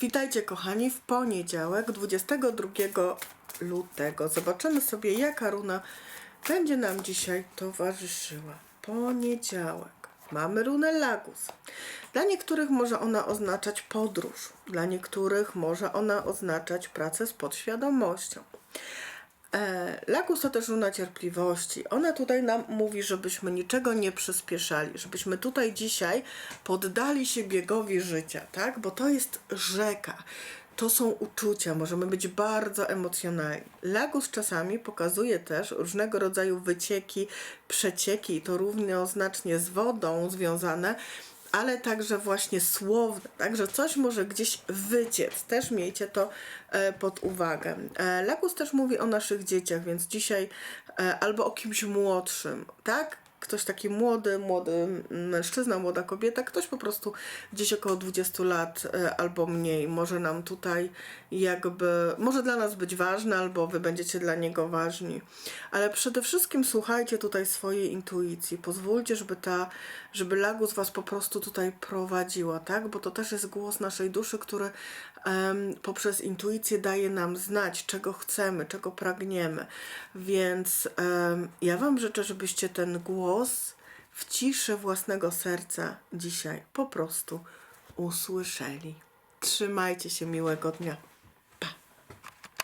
Witajcie kochani w poniedziałek 22 lutego. Zobaczymy sobie jaka runa będzie nam dzisiaj towarzyszyła. Poniedziałek. Mamy runę Lagus. Dla niektórych może ona oznaczać podróż, dla niektórych może ona oznaczać pracę z podświadomością. E, Lagus to też runa cierpliwości. Ona tutaj nam mówi, żebyśmy niczego nie przyspieszali, żebyśmy tutaj dzisiaj poddali się biegowi życia, tak? Bo to jest rzeka. To są uczucia, możemy być bardzo emocjonalni. Lagus czasami pokazuje też różnego rodzaju wycieki, przecieki, i to równoznacznie z wodą związane, ale także właśnie słowne, także coś może gdzieś wyciec. Też miejcie to e, pod uwagę. E, Lagus też mówi o naszych dzieciach, więc dzisiaj e, albo o kimś młodszym, tak? Ktoś taki młody, młody mężczyzna, młoda kobieta, ktoś po prostu gdzieś około 20 lat e, albo mniej może nam tutaj jakby, może dla nas być ważny, albo wy będziecie dla niego ważni. Ale przede wszystkim słuchajcie tutaj swojej intuicji. Pozwólcie, żeby ta, żeby Lagus was po prostu tutaj prowadziła, tak? Bo to też jest głos naszej duszy, który em, poprzez intuicję daje nam znać, czego chcemy, czego pragniemy. Więc em, ja wam życzę, żebyście ten głos w ciszy własnego serca dzisiaj po prostu usłyszeli. Trzymajcie się miłego dnia.